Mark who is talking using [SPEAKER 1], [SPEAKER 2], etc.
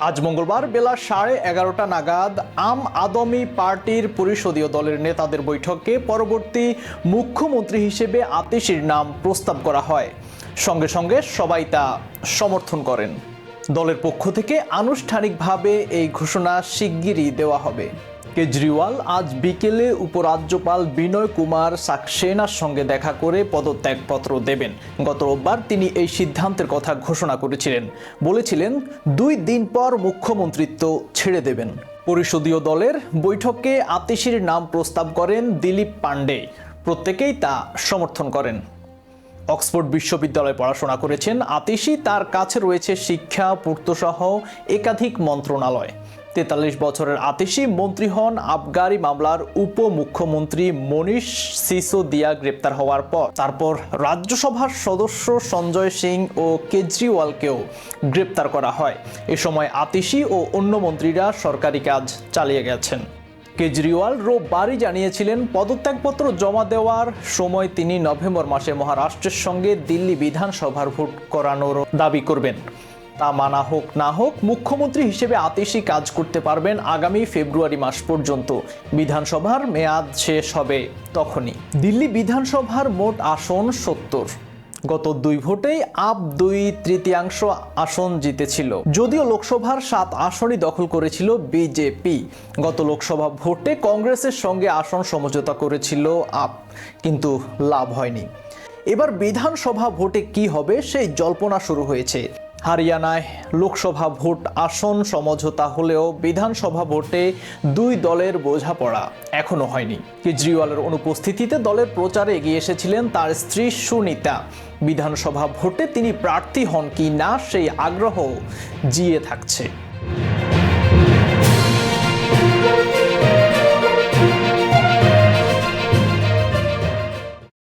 [SPEAKER 1] আজ মঙ্গলবার বেলা সাড়ে এগারোটা নাগাদ আম আদমি পার্টির পরিষদীয় দলের নেতাদের বৈঠকে পরবর্তী মুখ্যমন্ত্রী হিসেবে আতিশির নাম প্রস্তাব করা হয়। সঙ্গে সঙ্গে সবাই তা সমর্থন করেন। দলের পক্ষ থেকে আনুষ্ঠানিকভাবে এই ঘোষণা শিগগিরই দেওয়া হবে। কেজরিওয়াল আজ বিকেলে উপরাজ্যপাল বিনয় কুমার সাক্সেনার সঙ্গে দেখা করে পদত্যাগপত্র দেবেন। গত রোববার তিনি এই সিদ্ধান্তের কথা ঘোষণা করেছিলেন। বলেছিলেন, দুই দিন পর মুখ্যমন্ত্রিত্ব ছেড়ে দেবেন। পরিষদীয় দলের বৈঠকে আতিশির নাম প্রস্তাব করেন দিলীপ পাণ্ডে। প্রত্যেকেই তা সমর্থন করেন। অক্সফোর্ড বিশ্ববিদ্যালয়ে পড়াশোনা করেছেন। আতিশি তার কাছে রয়েছে শিক্ষা, পূর্তসহ একাধিক মন্ত্রণালয়। তেতাল্লিশ বছরের আতিশি মন্ত্রী হন আবগারি মামলার উপমুখ্যমন্ত্রী মনীষ সিসোদিয়া গ্রেপ্তার হওয়ার পর। তারপর রাজ্যসভার সদস্য সঞ্জয় সিং ও কেজরিওয়ালকেও গ্রেপ্তার করা হয়। এ সময় আতিশি ও অন্য মন্ত্রীরা সরকারি কাজ চালিয়ে গেছেন। কেজরিওয়াল রোববারই জানিয়েছিলেন, পদত্যাগপত্র জমা দেওয়ার সময় তিনি নভেম্বর মাসে মহারাষ্ট্রের সঙ্গে দিল্লি বিধানসভার ভোট করানোর দাবি করবেন। তা মানা হোক না হোক, মুখ্যমন্ত্রী হিসেবে আতিশি কাজ করতে পারবেন আগামী ফেব্রুয়ারি মাস পর্যন্ত। বিধানসভার মেয়াদ শেষ হবে তখনই। দিল্লি বিধানসভার মোট আসন সত্তর। গত দুই ভোটেই আপ দুই তৃতীয়াংশ আসন জিতেছিল। যদিও লোকসভার সাত আসনই দখল করেছিল বিজেপি। গত লোকসভা ভোটে কংগ্রেসের সঙ্গে আসন সমঝোতা করেছিল আপ, কিন্তু লাভ হয়নি। এবার বিধানসভা ভোটে কি হবে সেই জল্পনা শুরু হয়েছে। হারিয়ানায় লোকসভা ভোট আসন সমঝোতা হলেও বিধানসভা ভোটে দুই দলের বোঝাপড়া এখনও হয়নি। কেজরিওয়ালের অনুপস্থিতিতে দলের প্রচারে এগিয়ে এসেছিলেন তার স্ত্রী সুনিতা। বিধানসভা ভোটে তিনি প্রার্থী হন কি না সেই আগ্রহ জিয়ে থাকছে।